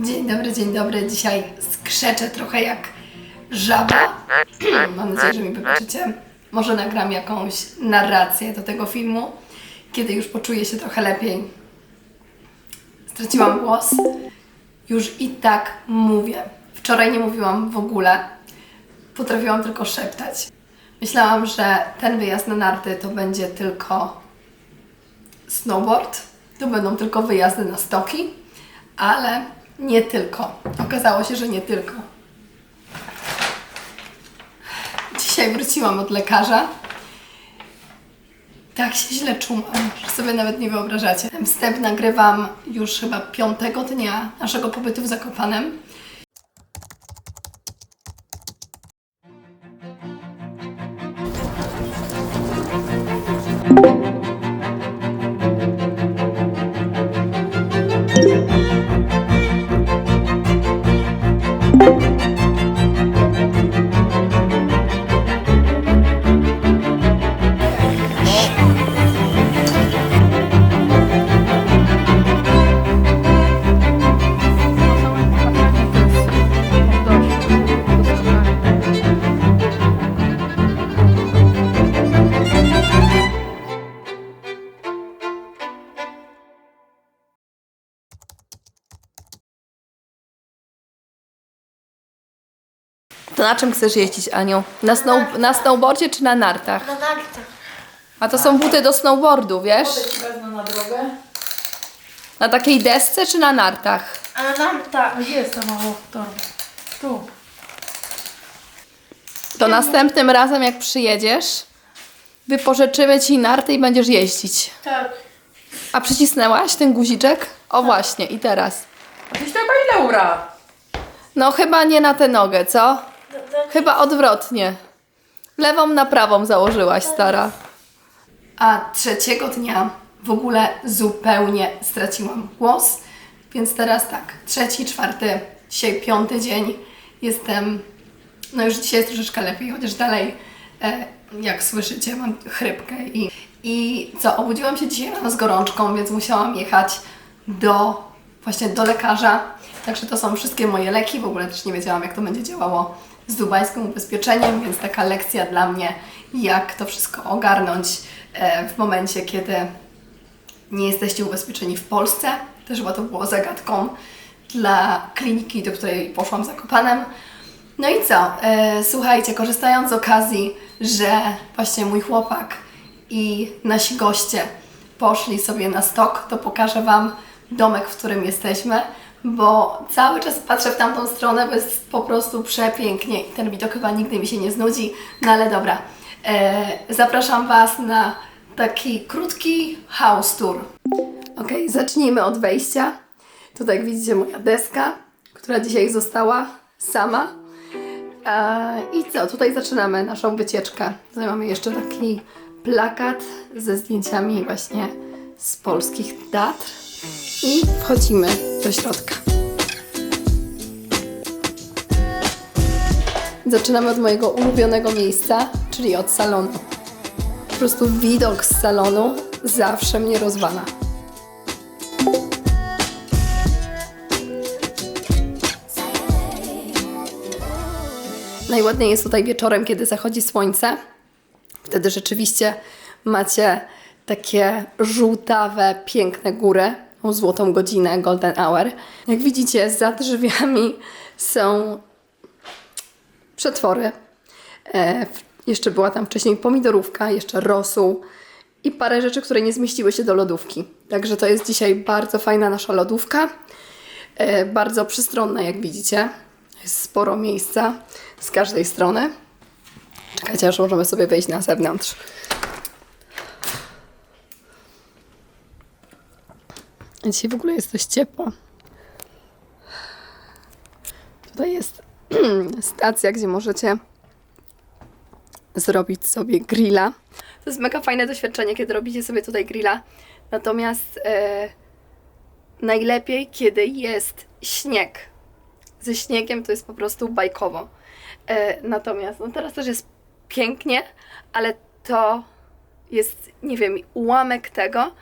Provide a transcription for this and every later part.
Dzień dobry, dzień dobry. Dzisiaj skrzeczę trochę jak żaba. Mam nadzieję, że mi wybaczycie. Może nagram jakąś narrację do tego filmu, kiedy już poczuję się trochę lepiej. Straciłam głos. Już i tak mówię. Wczoraj nie mówiłam w ogóle. Potrafiłam tylko szeptać. Myślałam, że ten wyjazd na narty to będzie tylko snowboard. To będą tylko wyjazdy na stoki, ale nie tylko. Okazało się, że nie tylko. Dzisiaj wróciłam od lekarza. Tak się źle czułam, że sobie nawet nie wyobrażacie. Wstęp nagrywam już chyba piątego dnia naszego pobytu w Zakopanem. To na czym chcesz jeździć, Aniu? Na, snow, na snowboardzie czy na nartach? Na nartach. A to są buty do snowboardu, wiesz? Wezmę na drogę. Na takiej desce czy na nartach? A na nartach. A gdzie jest ta mała torba? Tu. To następnym razem, jak przyjedziesz, wypożyczymy ci narty i będziesz jeździć. Tak. A przycisnęłaś ten guziczek? O właśnie, i teraz. A tyś taka ile ura? No chyba nie na tę nogę, co? Chyba odwrotnie. Lewą na prawą założyłaś, stara. A trzeciego dnia w ogóle zupełnie straciłam głos, więc teraz tak, trzeci, czwarty, dzisiaj piąty dzień. Jestem, no już dzisiaj jest troszeczkę lepiej, chociaż dalej, e, jak słyszycie, mam chrypkę i, i co, obudziłam się dzisiaj rano z gorączką, więc musiałam jechać do, właśnie do lekarza. Także to są wszystkie moje leki, w ogóle też nie wiedziałam, jak to będzie działało z dubajskim ubezpieczeniem, więc taka lekcja dla mnie, jak to wszystko ogarnąć e, w momencie, kiedy nie jesteście ubezpieczeni w Polsce. Też chyba to było zagadką dla kliniki, do której poszłam zakopanem. No i co? E, słuchajcie, korzystając z okazji, że właśnie mój chłopak i nasi goście poszli sobie na stok, to pokażę Wam domek, w którym jesteśmy, bo cały czas patrzę w tamtą stronę, bo jest po prostu przepięknie i ten widok chyba nigdy mi się nie znudzi. No ale dobra, e, zapraszam Was na taki krótki house tour. Ok, zacznijmy od wejścia. Tutaj jak widzicie moja deska, która dzisiaj została sama. E, I co? Tutaj zaczynamy naszą wycieczkę. Tutaj mamy jeszcze taki plakat ze zdjęciami właśnie z polskich Tatr. I wchodzimy do środka. Zaczynamy od mojego ulubionego miejsca, czyli od salonu. Po prostu widok z salonu zawsze mnie rozwala. Najładniej jest tutaj wieczorem, kiedy zachodzi słońce. Wtedy rzeczywiście macie takie żółtawe, piękne góry, tą złotą godzinę, golden hour. Jak widzicie, za drzwiami są przetwory. E, jeszcze była tam wcześniej pomidorówka, jeszcze rosół i parę rzeczy, które nie zmieściły się do lodówki. Także to jest dzisiaj bardzo fajna nasza lodówka. E, bardzo przystronna, jak widzicie. Jest sporo miejsca z każdej strony. Czekajcie, aż możemy sobie wejść na zewnątrz. Dzisiaj w ogóle jest dość ciepło. Tutaj jest stacja, gdzie możecie zrobić sobie grilla. To jest mega fajne doświadczenie, kiedy robicie sobie tutaj grilla. Natomiast e, najlepiej, kiedy jest śnieg. Ze śniegiem to jest po prostu bajkowo. E, natomiast no teraz też jest pięknie, ale to jest, nie wiem, ułamek tego,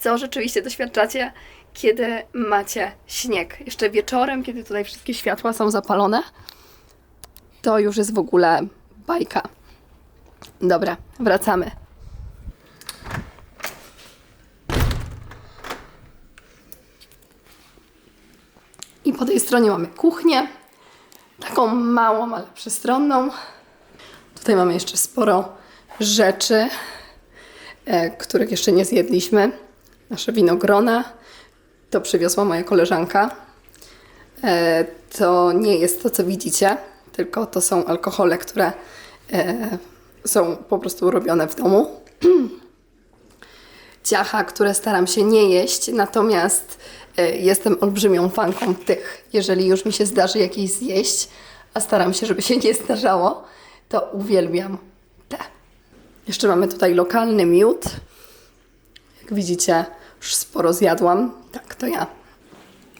co rzeczywiście doświadczacie, kiedy macie śnieg. Jeszcze wieczorem, kiedy tutaj wszystkie światła są zapalone, to już jest w ogóle bajka. Dobra, wracamy. I po tej stronie mamy kuchnię, taką małą, ale przestronną. Tutaj mamy jeszcze sporo rzeczy, e, których jeszcze nie zjedliśmy. Nasze winogrona to przywiozła moja koleżanka. E, to nie jest to, co widzicie, tylko to są alkohole, które e, są po prostu robione w domu. Ciacha, które staram się nie jeść, natomiast e, jestem olbrzymią fanką tych. Jeżeli już mi się zdarzy jakieś zjeść, a staram się, żeby się nie zdarzało, to uwielbiam te. Jeszcze mamy tutaj lokalny miód. Jak widzicie, już sporo zjadłam. Tak, to ja.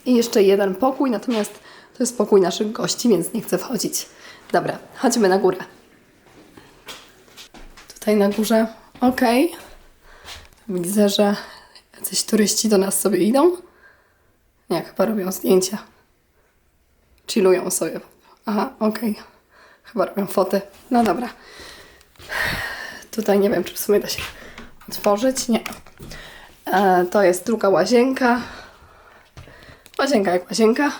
I jeszcze jeden pokój, natomiast to jest pokój naszych gości, więc nie chcę wchodzić. Dobra, chodźmy na górę. Tutaj na górze, okej. Widzę, że jacyś turyści do nas sobie idą. Nie, chyba robią zdjęcia. Chillują sobie. Aha, okej. Chyba robią foty. No dobra. Tutaj nie wiem, czy w sumie da się otworzyć. Nie. E, to jest druga łazienka. Łazienka jak łazienka.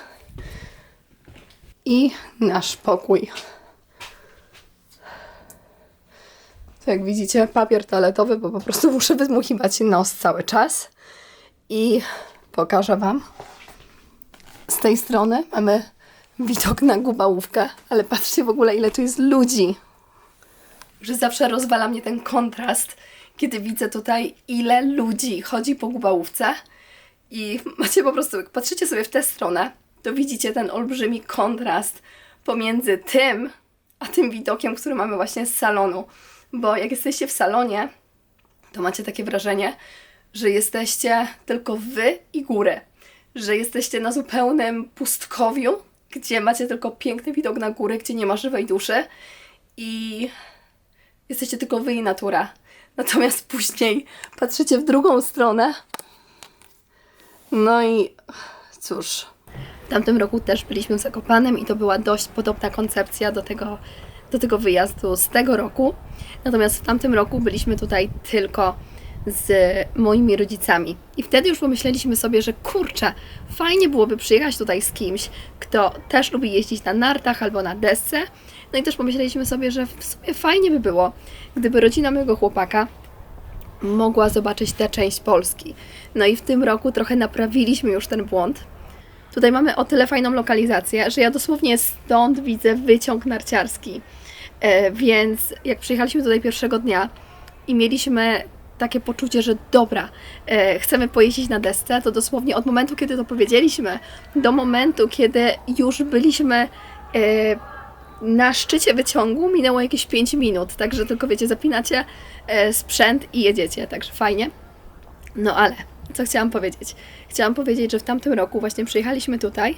I nasz pokój. To jak widzicie, papier toaletowy, bo po prostu muszę wydmuchiwać nos cały czas. I pokażę Wam. Z tej strony mamy widok na gubałówkę, ale patrzcie w ogóle, ile tu jest ludzi. Że zawsze rozwala mnie ten kontrast, kiedy widzę tutaj, ile ludzi chodzi po gubałówce. I macie po prostu, jak patrzycie sobie w tę stronę, to widzicie ten olbrzymi kontrast pomiędzy tym, a tym widokiem, który mamy właśnie z salonu. Bo jak jesteście w salonie, to macie takie wrażenie, że jesteście tylko wy i góry. Że jesteście na zupełnym pustkowiu, gdzie macie tylko piękny widok na góry, gdzie nie ma żywej duszy i jesteście tylko wy i natura. Natomiast później patrzycie w drugą stronę. No i cóż. W tamtym roku też byliśmy w Zakopanem i to była dość podobna koncepcja do tego, do tego wyjazdu z tego roku. Natomiast w tamtym roku byliśmy tutaj tylko z moimi rodzicami. I wtedy już pomyśleliśmy sobie, że kurczę, fajnie byłoby przyjechać tutaj z kimś, kto też lubi jeździć na nartach albo na desce. No i też pomyśleliśmy sobie, że w sumie fajnie by było, gdyby rodzina mojego chłopaka mogła zobaczyć tę część Polski. No i w tym roku trochę naprawiliśmy już ten błąd. Tutaj mamy o tyle fajną lokalizację, że ja dosłownie stąd widzę wyciąg narciarski. E, więc jak przyjechaliśmy tutaj pierwszego dnia i mieliśmy takie poczucie, że dobra, e, chcemy pojeździć na desce, to dosłownie od momentu, kiedy to powiedzieliśmy, do momentu, kiedy już byliśmy e, na szczycie wyciągu, minęło jakieś 5 minut. Także tylko wiecie, zapinacie e, sprzęt i jedziecie. Także fajnie. No ale, co chciałam powiedzieć? Chciałam powiedzieć, że w tamtym roku właśnie przyjechaliśmy tutaj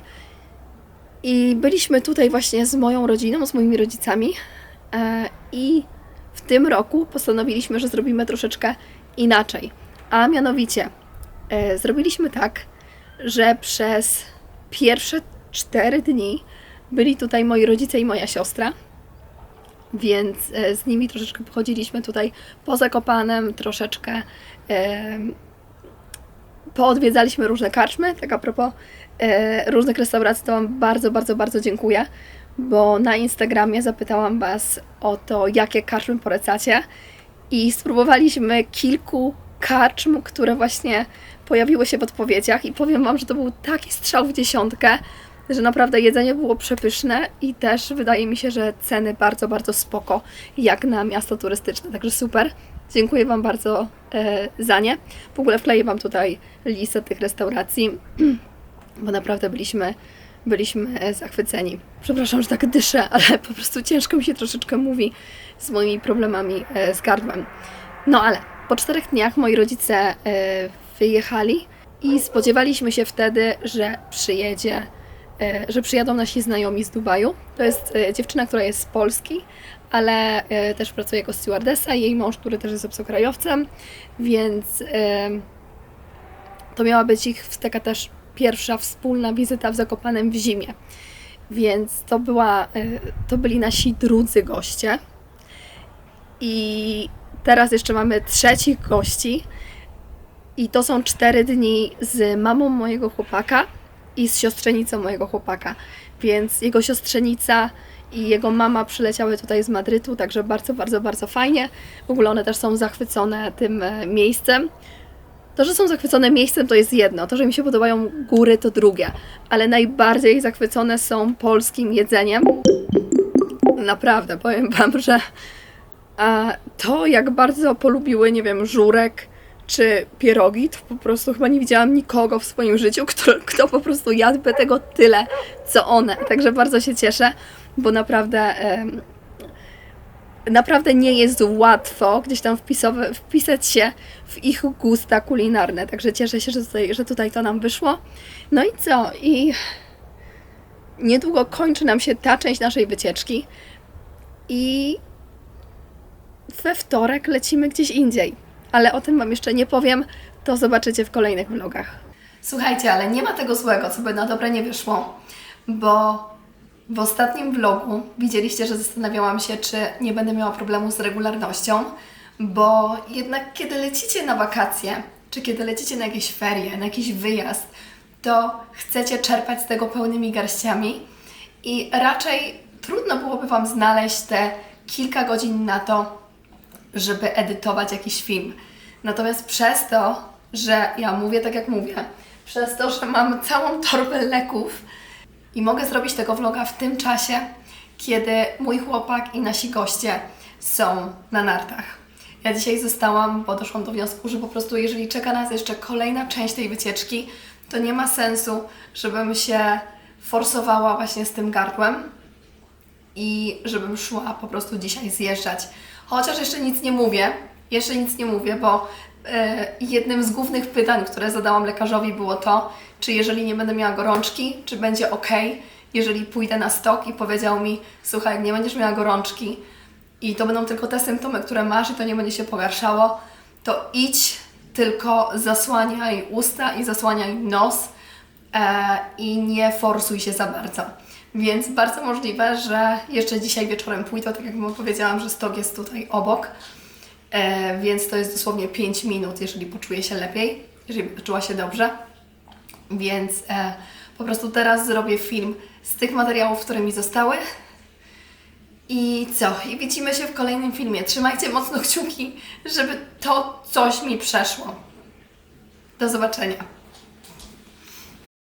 i byliśmy tutaj właśnie z moją rodziną, z moimi rodzicami e, i w tym roku postanowiliśmy, że zrobimy troszeczkę inaczej. A mianowicie e, zrobiliśmy tak, że przez pierwsze cztery dni byli tutaj moi rodzice i moja siostra. Więc e, z nimi troszeczkę pochodziliśmy tutaj po Zakopanem, troszeczkę e, poodwiedzaliśmy różne karczmy. Tak a propos e, różnych restauracji, to Wam bardzo, bardzo, bardzo dziękuję, bo na Instagramie zapytałam Was o to, jakie karczmy polecacie i spróbowaliśmy kilku karczm, które właśnie pojawiły się w odpowiedziach i powiem Wam, że to był taki strzał w dziesiątkę, że naprawdę jedzenie było przepyszne i też wydaje mi się, że ceny bardzo, bardzo spoko, jak na miasto turystyczne, także super. Dziękuję Wam bardzo e, za nie. W ogóle wkleję Wam tutaj listę tych restauracji, bo naprawdę byliśmy, byliśmy e, zachwyceni. Przepraszam, że tak dyszę, ale po prostu ciężko mi się troszeczkę mówi z moimi problemami e, z gardłem. No ale po czterech dniach moi rodzice e, wyjechali i spodziewaliśmy się wtedy, że przyjedzie, że przyjadą nasi znajomi z Dubaju. To jest e, dziewczyna, która jest z Polski, ale e, też pracuje jako stewardessa, jej mąż, który też jest obcokrajowcem, więc e, to miała być ich taka też pierwsza wspólna wizyta w Zakopanem w zimie. Więc to, była, to byli nasi drudzy goście. I teraz jeszcze mamy trzecich gości. I to są cztery dni z mamą mojego chłopaka i z siostrzenicą mojego chłopaka. Więc jego siostrzenica i jego mama przyleciały tutaj z Madrytu, także bardzo, bardzo, bardzo fajnie. W ogóle one też są zachwycone tym e, miejscem. To, że są zachwycone miejscem, to jest jedno. To, że mi się podobają góry, to drugie. Ale najbardziej zachwycone są polskim jedzeniem. Naprawdę, powiem Wam, że to, jak bardzo polubiły, nie wiem, żurek czy pierogi, to po prostu chyba nie widziałam nikogo w swoim życiu, kto, kto po prostu jadłby tego tyle, co one. Także bardzo się cieszę, bo naprawdę. Naprawdę nie jest łatwo gdzieś tam wpisać się w ich gusta kulinarne. Także cieszę się, że tutaj, że tutaj to nam wyszło. No i co? I niedługo kończy nam się ta część naszej wycieczki. I we wtorek lecimy gdzieś indziej. Ale o tym Wam jeszcze nie powiem, to zobaczycie w kolejnych vlogach. Słuchajcie, ale nie ma tego złego, co by na dobre nie wyszło, bo w ostatnim vlogu widzieliście, że zastanawiałam się, czy nie będę miała problemu z regularnością, bo jednak kiedy lecicie na wakacje, czy kiedy lecicie na jakieś ferie, na jakiś wyjazd, to chcecie czerpać z tego pełnymi garściami i raczej trudno byłoby Wam znaleźć te kilka godzin na to, żeby edytować jakiś film. Natomiast przez to, że ja mówię tak jak mówię, przez to, że mam całą torbę leków i mogę zrobić tego vloga w tym czasie, kiedy mój chłopak i nasi goście są na nartach. Ja dzisiaj zostałam, bo doszłam do wniosku, że po prostu jeżeli czeka nas jeszcze kolejna część tej wycieczki, to nie ma sensu, żebym się forsowała właśnie z tym gardłem, i żebym szła po prostu dzisiaj zjeżdżać. Chociaż jeszcze nic nie mówię, jeszcze nic nie mówię, bo e, jednym z głównych pytań, które zadałam lekarzowi było to, czy jeżeli nie będę miała gorączki, czy będzie ok, jeżeli pójdę na stok i powiedział mi, słuchaj, jak nie będziesz miała gorączki i to będą tylko te symptomy, które masz i to nie będzie się pogarszało, to idź, tylko zasłaniaj usta i zasłaniaj nos e, i nie forsuj się za bardzo. Więc bardzo możliwe, że jeszcze dzisiaj wieczorem pójdę, tak jak powiedziałam, że stok jest tutaj obok, e, więc to jest dosłownie 5 minut, jeżeli poczuję się lepiej, jeżeli czuła się dobrze. Więc e, po prostu teraz zrobię film z tych materiałów, które mi zostały. I co? I widzimy się w kolejnym filmie. Trzymajcie mocno kciuki, żeby to coś mi przeszło. Do zobaczenia.